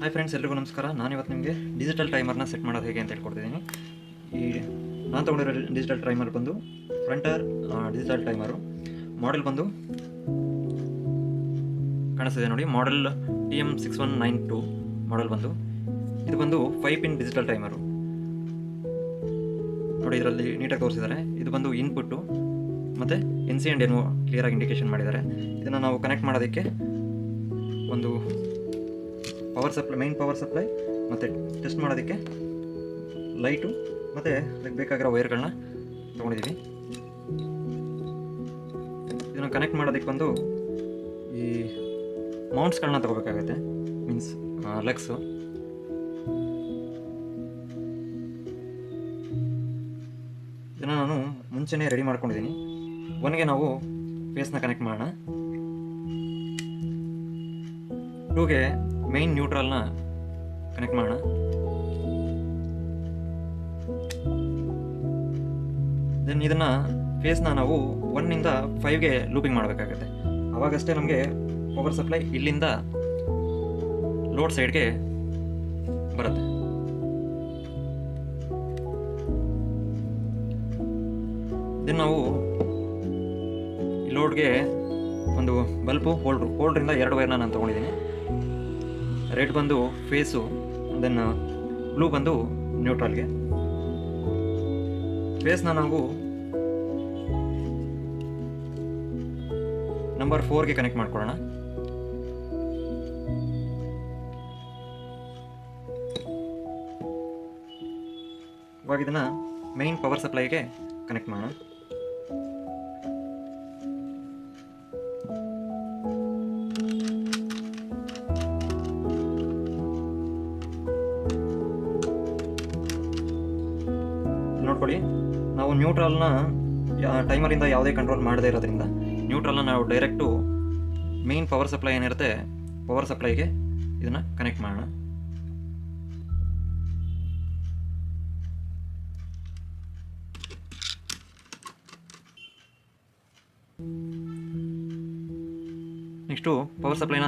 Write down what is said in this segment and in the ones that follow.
Hi friends ಎಲ್ರಿಗೂ ನಮಸ್ಕಾರ. ನಾನು ಇವತ್ತು ನಿಮಗೆ ಡಿಜಿಟಲ್ ಟೈಮರ್ನ ಸೆಟ್ ಮಾಡೋದು ಹೇಗೆ ಅಂತ ಹೇಳ್ಕೊಡ್ತಿದ್ದೀನಿ. ಈ ನಾನು ತೊಗೊಂಡಿರೋ ಡಿಜಿಟಲ್ ಟೈಮರ್ ಬಂದು ಫ್ರಂಟರ್ ಡಿಜಿಟಲ್ ಟೈಮರು ಮಾಡೆಲ್ ಬಂದು ಕಾಣಿಸ್ತಿದೆ ನೋಡಿ. Model T M six one nine two model ಬಂದು. ಇದು ಬಂದು ಫೈವ್ ಪಿನ್ ಡಿಜಿಟಲ್ ಟೈಮರು ನೋಡಿ, ಇದರಲ್ಲಿ ನೀಟಾಗಿ ತೋರಿಸಿದ್ದಾರೆ. ಇದು ಬಂದು ಇನ್ಪುಟ್ಟು ಮತ್ತು ಎನ್ ಸಿ ಆ್ಯಂಡ್ ಏನೋ ಕ್ಲಿಯರಾಗಿ ಇಂಡಿಕೇಶನ್ ಮಾಡಿದ್ದಾರೆ. ಇದನ್ನು ನಾವು ಕನೆಕ್ಟ್ ಮಾಡೋದಕ್ಕೆ ಒಂದು power supply main power supply ಮತ್ತು ಟೆಸ್ಟ್ ಮಾಡೋದಕ್ಕೆ ಲೈಟು ಮತ್ತು ಅದಕ್ಕೆ ಬೇಕಾಗಿರೋ ವೈರ್ಗಳನ್ನ ತೊಗೊಂಡಿದ್ದೀವಿ ಇದನ್ನು ಕನೆಕ್ಟ್ ಮಾಡೋದಕ್ಕೆ ಬಂದು ಈ ಮೌಂಟ್ಸ್ಗಳನ್ನ ತೊಗೋಬೇಕಾಗತ್ತೆ ಮೀನ್ಸ್ ಲೆಗ್ಸು ಇದನ್ನು ನಾನು ಮುಂಚೆನೇ ರೆಡಿ ಮಾಡ್ಕೊಂಡಿದ್ದೀನಿ ಒನ್ಗೆ ನಾವು ಫೇಸ್ನ ಕನೆಕ್ಟ್ ಮಾಡೋಣ. ಟೂಗೆ ಮೈನ್ ನ್ಯೂಟ್ರಲ್ನ ಕನೆಕ್ಟ್ ಮಾಡೋಣ. ದೆನ್ ಇದನ್ನು ಫೇಸ್ನ ನಾವು ಒನ್ನಿಂದ ಫೈವ್ಗೆ ಲೂಪಿಂಗ್ ಮಾಡಬೇಕಾಗುತ್ತೆ. ಅವಾಗಷ್ಟೇ ನಮಗೆ ಪವರ್ ಸಪ್ಲೈ ಇಲ್ಲಿಂದ ಲೋಡ್ ಸೈಡ್ಗೆ ಬರುತ್ತೆ. ದೆನ್ ನಾವು ಲೋಡ್ಗೆ ಒಂದು ಬಲ್ಪು ಹೋಲ್ಡ್ರು ಹೋಲ್ಡ್ರಿಂದ ಎರಡು ವೈರ್ನ ನಾನು ತೊಗೊಂಡಿದ್ದೀನಿ. ರೆಡ್ ಬಂದು ಫೇಸು ದೆನ್ ಬ್ಲೂ ಬಂದು ನ್ಯೂಟ್ರಲ್ಗೆ ಫೇಸ್ನ ನಾವು ನಂಬರ್ ಫೋರ್ಗೆ ಕನೆಕ್ಟ್ ಮಾಡ್ಕೊಳ್ಳೋಣ. ಇವಾಗ ಇದನ್ನು ಮೈನ್ ಪವರ್ ಸಪ್ಲೈಗೆ ಕನೆಕ್ಟ್ ಮಾಡೋಣ. ನಾವು ನ್ಯೂಟ್ರಲ್ನ ಟೈಮರಿಂದ ಯಾವುದೇ ಕಂಟ್ರೋಲ್ ಮಾಡದೇ ಇರೋದ್ರಿಂದ ನ್ಯೂಟ್ರಲ್ನ ನಾವು ಡೈರೆಕ್ಟು ಮೇನ್ ಪವರ್ ಸಪ್ಲೈ ಏನಿರುತ್ತೆ ಪವರ್ ಸಪ್ಲೈಗೆ ಇದನ್ನು ಕನೆಕ್ಟ್ ಮಾಡೋಣ. ನೆಕ್ಸ್ಟು ಪವರ್ ಸಪ್ಲೈನ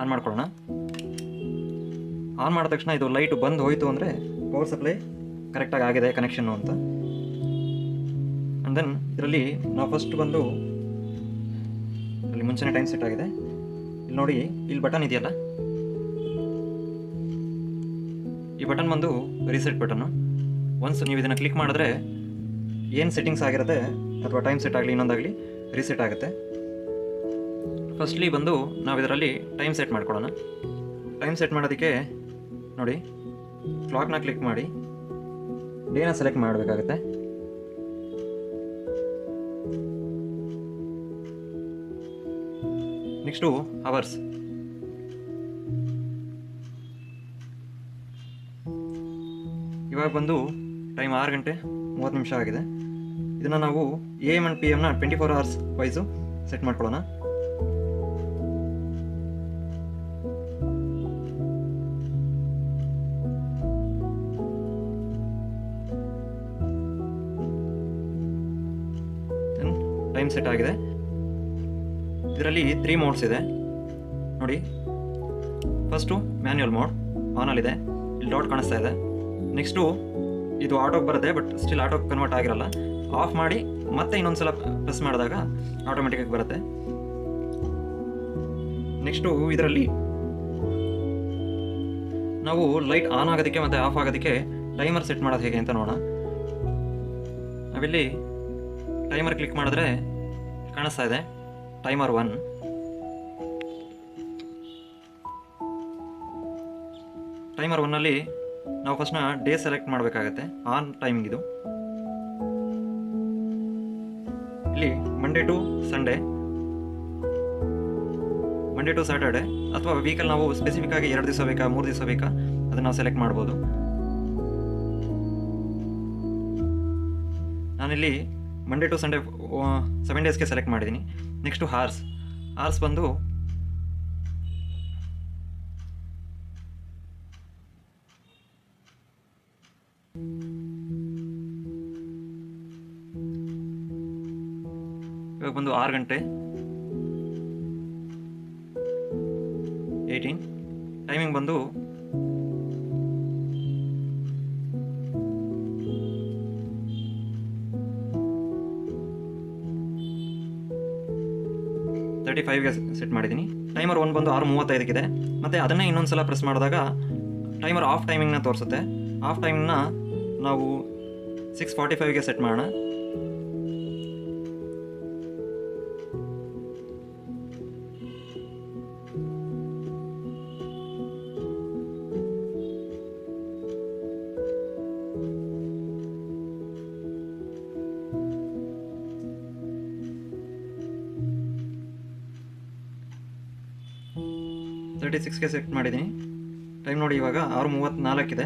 ಆನ್ ಮಾಡ್ಕೊಳ್ಳೋಣ. ಆನ್ ಮಾಡಿದ ತಕ್ಷಣ ಇದು ಲೈಟ್ ಬಂದು ಹೋಯಿತು ಅಂದರೆ ಪವರ್ ಸಪ್ಲೈ ಕರೆಕ್ಟಾಗಿ ಆಗಿದೆ ಕನೆಕ್ಷನ್ನು ಅಂತ. ಆ್ಯಂಡ್ ದೆನ್ ಇದರಲ್ಲಿ ನಾವು ಫಸ್ಟ್ ಬಂದು ಇಲ್ಲಿ ಮುಂಚೆನೇ ಟೈಮ್ ಸೆಟ್ ಆಗಿದೆ. ಇಲ್ಲಿ ನೋಡಿ, ಇಲ್ಲಿ ಬಟನ್ ಇದೆಯಲ್ಲ? ಈ ಬಟನ್ ಬಂದು ರೀಸೆಟ್ ಬಟನ್ನು ಒನ್ಸ್ ನೀವು ಇದನ್ನು ಕ್ಲಿಕ್ ಮಾಡಿದ್ರೆ ಏನು ಸೆಟ್ಟಿಂಗ್ಸ್ ಆಗಿರುತ್ತೆ ಅಥವಾ ಟೈಮ್ ಸೆಟ್ ಆಗಲಿ, ಇನ್ನೊಂದಾಗಲಿ ರೀಸೆಟ್ ಆಗುತ್ತೆ. ಫಸ್ಟ್ಲಿ ಬಂದು ನಾವು ಇದರಲ್ಲಿ ಟೈಮ್ ಸೆಟ್ ಮಾಡ್ಕೊಳ್ಳೋಣ ಟೈಮ್ ಸೆಟ್ ಮಾಡೋದಕ್ಕೆ ನೋಡಿ ಕ್ಲಾಕ್ನ ಕ್ಲಿಕ್ ಮಾಡಿ ಡೇನ ಸೆಲೆಕ್ಟ್ ಮಾಡಬೇಕಾಗುತ್ತೆ. Next hours. ಇವಾಗ ಬಂದು ಟೈಮ್ ಆರು ಗಂಟೆ ಮೂವತ್ತು ನಿಮಿಷ ಆಗಿದೆ. ಇದನ್ನು ನಾವು A M and P ಎಮ್ನ twenty four hours wise set ಮಾಡ್ಕೊಳ್ಳೋಣ. ಸೆಟ್ ಆಗಿದೆ. ಇದರಲ್ಲಿ ತ್ರೀ ಮೋಡ್ಸ್ ಇದೆ. ನೋಡಿ ಫಸ್ಟು ಮ್ಯಾನ್ಯುಯಲ್ ಮೋಡ್ ಆನಲ್ಲಿದೆ ಇಲ್ಲಿ ಡಾಟ್ ಕಾಣಿಸ್ತಾ ಇದೆ. ನೆಕ್ಸ್ಟು ಇದು ಆಟೋಗೆ ಬರುತ್ತೆ ಬಟ್ ಸ್ಟಿಲ್ ಆಟೋಗೆ ಕನ್ವರ್ಟ್ ಆಗಿರಲ್ಲ. ಆಫ್ ಮಾಡಿ, ಮತ್ತೆ ಇನ್ನೊಂದು ಸಲ ಪ್ರೆಸ್ ಮಾಡಿದಾಗ ಆಟೋಮೆಟಿಕಾಗಿ ಬರುತ್ತೆ. ನೆಕ್ಸ್ಟು ಇದರಲ್ಲಿ ನಾವು ಲೈಟ್ ಆನ್ ಆಗೋದಕ್ಕೆ ಮತ್ತು ಆಫ್ ಆಗೋದಕ್ಕೆ ಟೈಮರ್ ಸೆಟ್ ಮಾಡೋದು ಹೇಗೆ ಅಂತ ನೋಡೋಣ. ನಾವಿಲ್ಲಿ ಟೈಮರ್ ಕ್ಲಿಕ್ ಮಾಡಿದ್ರೆ ಕಾಣಿಸ್ತಾ ಇದೆ. ಟೈಮರ್ ಒನ್ ಟೈಮರ್ ಒನ್ನಲ್ಲಿ ನಾವು ಫಸ್ಟ್ನ ಡೇ ಸೆಲೆಕ್ಟ್ ಮಾಡಬೇಕಾಗತ್ತೆ. ಆನ್ ಟೈಮಿಂಗ್ ಇದು. ಇಲ್ಲಿ Monday to Sunday Monday to Saturday ಅಥವಾ ವೀಕಲ್ಲಿ ನಾವು ಸ್ಪೆಸಿಫಿಕ್ ಆಗಿ ಎರಡು ದಿವಸ ಬೇಕಾ, ಮೂರು ದಿವಸ ಬೇಕಾ, ಅದನ್ನು ನಾವು ಸೆಲೆಕ್ಟ್ ಮಾಡ್ಬೋದು. ನಾನಿಲ್ಲಿ ಮಂಡೇ ಟು ಸಂಡೇ ಸೆವೆನ್ ಡೇಸ್ಗೆ ಸೆಲೆಕ್ಟ್ ಮಾಡಿದ್ದೀನಿ ನೆಕ್ಸ್ಟು ಹಾರ್ಸ್ ಹಾರ್ಸ್ ಬಂದು ಇವಾಗ ಬಂದು ಆರು ಗಂಟೆ. ಏಯ್ಟೀನ್ ಟೈಮಿಂಗ್ ಬಂದು ತರ್ಟಿ ಫೈವ್ಗೆ ಸೆಟ್ ಮಾಡಿದ್ದೀನಿ ಟೈಮರ್ ಒಂದು ಬಂದು ಆರು ಮೂವತ್ತೈದಕ್ಕಿದೆ. ಮತ್ತು ಅದನ್ನೇ ಇನ್ನೊಂದು ಸಲ ಪ್ರೆಸ್ ಮಾಡಿದಾಗ ಟೈಮರ್ ಆಫ್ ಟೈಮಿಂಗ್ನ ತೋರಿಸುತ್ತೆ. ಆಫ್ ಟೈಮಿಂಗ್ನ ನಾವು ಸಿಕ್ಸ್ ಫಾರ್ಟಿ ಫೈವ್ಗೆ ಸೆಟ್ ಮಾಡೋಣ. ತರ್ಟಿ ಸಿಕ್ಸ್ಗೆ ಸೆಟ್ ಮಾಡಿದ್ದೀನಿ. ಟೈಮ್ ನೋಡಿ ಇವಾಗ ಆರು ಮೂವತ್ತ್ನಾಲ್ಕಿದೆ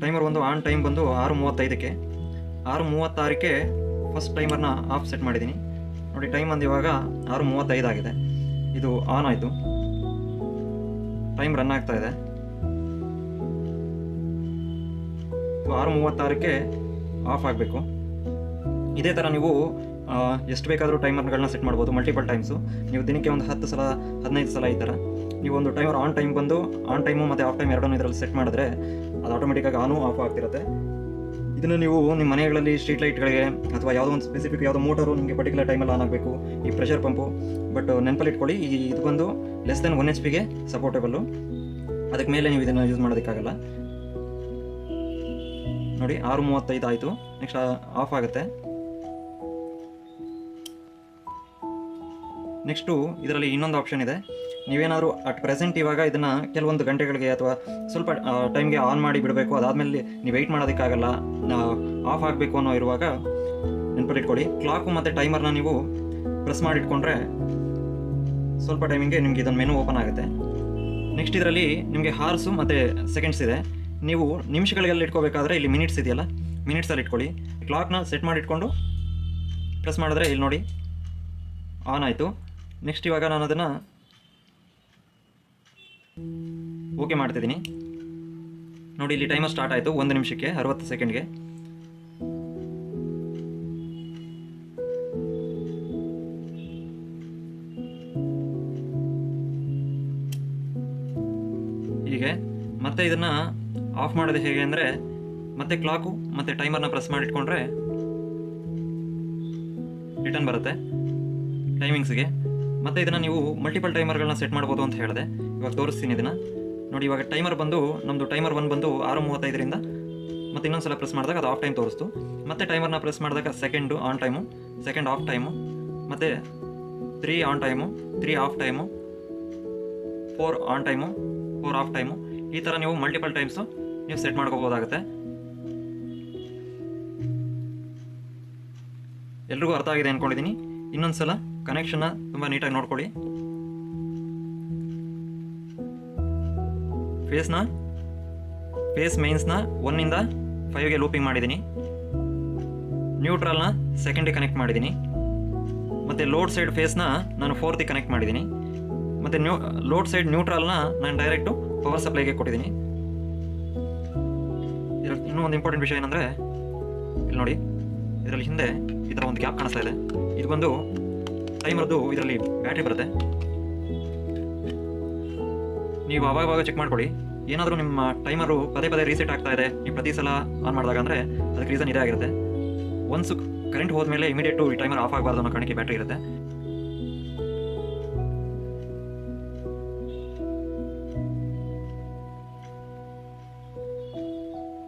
ಟೈಮರ್ ಒಂದು ಆನ್ ಟೈಮ್ ಬಂದು ಆರು ಮೂವತ್ತೈದಕ್ಕೆ. ಆರು ಮೂವತ್ತಾರಕ್ಕೆ ಫಸ್ಟ್ ಟೈಮರ್ನ ಆಫ್ ಸೆಟ್ ಮಾಡಿದ್ದೀನಿ. ನೋಡಿ ಟೈಮ್ ಬಂದು ಇವಾಗ ಆರು ಮೂವತ್ತೈದು ಆಗಿದೆ ಇದು ಆನ್ ಆಯಿತು. ಟೈಮ್ ರನ್ ಆಗ್ತಾ ಇದೆ. ಆರು ಮೂವತ್ತಾರಕ್ಕೆ ಆಫ್ ಆಗಬೇಕು. ಇದೇ ಥರ ನೀವು ಎಷ್ಟು ಬೇಕಾದರೂ ಟೈಮರ್ಗಳನ್ನ ಸೆಟ್ ಮಾಡ್ಬೋದು ಮಲ್ಟಿಪಲ್ ಟೈಮ್ಸು ನೀವು ದಿನಕ್ಕೆ ಒಂದು ಹತ್ತು ಸಲ, ಹದಿನೈದು ಸಲ ಈ ಥರ ನೀವು ಒಂದು ಟೈಮರ್ ಆನ್ ಟೈಮ್ ಬಂದು ಆನ್ ಟೈಮು ಮತ್ತು ಆಫ್ ಟೈಮ್ ಎರಡನ್ನೂ ಇದರಲ್ಲಿ ಸೆಟ್ ಮಾಡಿದ್ರೆ ಅದು ಆಟೋಮೆಟಿಕ್ಕಾಗಿ ಆನು ಆಫ್ ಆಗ್ತಿರುತ್ತೆ. ಇದನ್ನು ನೀವು ನಿಮ್ಮ ಮನೆಗಳಲ್ಲಿ ಸ್ಟ್ರೀಟ್ ಲೈಟ್ಗಳಿಗೆ ಅಥವಾ ಯಾವುದೋ ಒಂದು ಸ್ಪೆಸಿಫಿಕ್ ಯಾವುದೋ ಮೋಟರು ನಿಮಗೆ ಪರ್ಟಿಕ್ಯುಲರ್ ಟೈಮಲ್ಲಿ ಆನ್ ಆಗಬೇಕು, ಈ ಪ್ರೆಷರ್ ಪಂಪು ಬಟ್ ನೆನಪಲ್ಲಿ ಇಟ್ಕೊಳ್ಳಿ, ಈ ಇದು ಬಂದು ಲೆಸ್ ದೆನ್ ಒನ್ ಎಚ್ ಪಿಗೆ ಸಪೋರ್ಟೇಬಲ್ಲು ಅದಕ್ಕೆ ಮೇಲೆ ನೀವು ಇದನ್ನು ಯೂಸ್ ಮಾಡೋದಕ್ಕಾಗಲ್ಲ. ನೋಡಿ ಆರು ಮೂವತ್ತೈದು ಆಯಿತು ನೆಕ್ಸ್ಟ್ ಆಫ್ ಆಗುತ್ತೆ. ನೆಕ್ಸ್ಟು ಇದರಲ್ಲಿ ಇನ್ನೊಂದು ಆಪ್ಷನ್ ಇದೆ. ನೀವೇನಾದರೂ ಅಟ್ ಪ್ರೆಸೆಂಟ್ ಇವಾಗ ಇದನ್ನು ಕೆಲವೊಂದು ಗಂಟೆಗಳಿಗೆ ಅಥವಾ ಸ್ವಲ್ಪ ಟೈಮ್ಗೆ ಆನ್ ಮಾಡಿ ಬಿಡಬೇಕು. ಅದಾದಮೇಲೆ ನೀವು ವೆಯ್ಟ್ ಮಾಡೋದಕ್ಕಾಗಲ್ಲ. ಆಫ್ ಆಗಬೇಕು ಅನ್ನೋ ಇರುವಾಗ ನೆನಪಲ್ಲಿಟ್ಕೊಳ್ಳಿ ಕ್ಲಾಕು ಮತ್ತು ಟೈಮರ್ನ ನೀವು ಪ್ರೆಸ್ ಮಾಡಿಟ್ಕೊಂಡ್ರೆ ಸ್ವಲ್ಪ ಟೈಮಿಂಗೆ ನಿಮಗೆ ಇದನ್ನು ಮೆನು ಓಪನ್ ಆಗುತ್ತೆ. ನೆಕ್ಸ್ಟ್ ಇದರಲ್ಲಿ ನಿಮಗೆ ಹಾರ್ಸು ಮತ್ತು ಸೆಕೆಂಡ್ಸ್ ಇದೆ. ನೀವು ನಿಮಿಷಗಳಿಗೆಲ್ಲ ಇಟ್ಕೋಬೇಕಾದ್ರೆ ಇಲ್ಲಿ ಮಿನಿಟ್ಸ್ ಇದೆಯಲ್ಲ? ಮಿನಿಟ್ಸಲ್ಲಿ ಇಟ್ಕೊಳ್ಳಿ. ಕ್ಲಾಕ್ನ ಸೆಟ್ ಮಾಡಿಟ್ಕೊಂಡು ಪ್ರೆಸ್ ಮಾಡಿದ್ರೆ ಇಲ್ಲಿ ನೋಡಿ ಆನ್ ಆಯಿತು. ನೆಕ್ಸ್ಟ್ ಇವಾಗ ನಾನು ಅದನ್ನು ಓಕೆ ಮಾಡ್ತಿದ್ದೀನಿ. ನೋಡಿ, ಇಲ್ಲಿ ಟೈಮರ್ ಸ್ಟಾರ್ಟ್ ಆಯಿತು. ಒಂದು ನಿಮಿಷಕ್ಕೆ, ಅರವತ್ತು ಸೆಕೆಂಡ್ಗೆ ಹೀಗೆ, ಮತ್ತೆ ಇದನ್ನು ಆಫ್ ಮಾಡೋದು ಹೇಗೆ ಅಂದರೆ, ಮತ್ತೆ ಕ್ಲಾಕು ಮತ್ತು ಟೈಮರ್ನ ಪ್ರೆಸ್ ಮಾಡಿಟ್ಕೊಂಡ್ರೆ ರಿಟರ್ನ್ ಬರುತ್ತೆ ಟೈಮಿಂಗ್ಸ್ಗೆ ಮತ್ತು ಇದನ್ನು ನೀವು ಮಲ್ಟಿಪಲ್ ಟೈಮರ್ಗಳನ್ನ ಸೆಟ್ ಮಾಡ್ಬೋದು ಅಂತ ಹೇಳಿದೆ. ಇವಾಗ ತೋರಿಸ್ತೀನಿ ಇದನ್ನು. ನೋಡಿ, ಇವಾಗ ಟೈಮರ್ ಬಂದು ನಮ್ಮದು ಟೈಮರ್ ಒನ್ ಬಂದು ಆರು ಮೂವತ್ತೈದರಿಂದ ಮತ್ತು ಇನ್ನೊಂದು ಸಲ ಪ್ರೆಸ್ ಮಾಡಿದಾಗ ಅದು ಆಫ್ ಟೈಮ್ ತೋರಿಸ್ತು. ಮತ್ತೆ ಟೈಮರ್ನ ಪ್ರೆಸ್ ಮಾಡಿದಾಗ second on time second off time ಮತ್ತು three on time three off time four on time four off time ಈ ಥರ ನೀವು ಮಲ್ಟಿಪಲ್ ಟೈಮ್ಸು ನೀವು ಸೆಟ್ ಮಾಡ್ಕೋಬೋದಾಗುತ್ತೆ. ಎಲ್ರಿಗೂ ಅರ್ಥ ಆಗಿದೆ ಅಂದ್ಕೊಂಡಿದ್ದೀನಿ ಇನ್ನೊಂದು ಸಲ ಕನೆಕ್ಷನ್ನ ತುಂಬ ನೀಟಾಗಿ ನೋಡ್ಕೊಳ್ಳಿ. ಫೇಸ್ನ ಫೇಸ್ ಮೈನ್ಸ್ನ ಒನ್ನಿಂದ ಫೈವ್ಗೆ ಲೂಪಿಂಗ್ ಮಾಡಿದ್ದೀನಿ ನ್ಯೂಟ್ರಲ್ನ ಸೆಕೆಂಡಿಗೆ ಕನೆಕ್ಟ್ ಮಾಡಿದ್ದೀನಿ ಮತ್ತು ಲೋಡ್ ಸೈಡ್ ಫೇಸ್ನ ನಾನು ಫೋರ್ತಿಗೆ ಕನೆಕ್ಟ್ ಮಾಡಿದ್ದೀನಿ ಮತ್ತು ನ್ಯೂ ಲೋಡ್ ಸೈಡ್ ನ್ಯೂಟ್ರಲ್ನ ನಾನು ಡೈರೆಕ್ಟು ಪವರ್ ಸಪ್ಲೈಗೆ ಕೊಟ್ಟಿದ್ದೀನಿ ಇದರಲ್ಲಿ ಇನ್ನೂ ಒಂದು ಇಂಪಾರ್ಟೆಂಟ್ ವಿಷಯ ಏನಂದರೆ, ಇಲ್ಲಿ ನೋಡಿ, ಇದರಲ್ಲಿ ಹಿಂದೆ ಈ ಥರ ಒಂದು ಗ್ಯಾಪ್ ಕಾಣಿಸ್ತಾ ಇದೆ. ಇದು ಬಂದು ಟೈಮರ್ದು ಇದರಲ್ಲಿ ಬ್ಯಾಟ್ರಿ ಬರುತ್ತೆ. ನೀವು ಅವಾಗವಾಗ ಚೆಕ್ ಮಾಡ್ಕೊಳ್ಳಿ. ಏನಾದರೂ ನಿಮ್ಮ ಟೈಮರು ಪದೇ ಪದೇ ರೀಸೆಟ್ ಆಗ್ತಾ ಇದೆ. ನೀವು ಪ್ರತಿ ಸಲ ಆನ್ ಮಾಡಿದಾಗ ಅಂದರೆ ಅದಕ್ಕೆ ರೀಸನ್ ಇದೇ ಆಗಿರುತ್ತೆ. ಒನ್ಸ್ ಕರೆಂಟ್ ಹೋದ್ಮೇಲೆ ಇಮಿಡಿಯೇಟು ಈ ಟೈಮರ್ ಆಫ್ ಆಗಬಾರ್ದು ಅನ್ನೋ ಕಾರಣಕ್ಕೆ ಬ್ಯಾಟ್ರಿ ಇರುತ್ತೆ.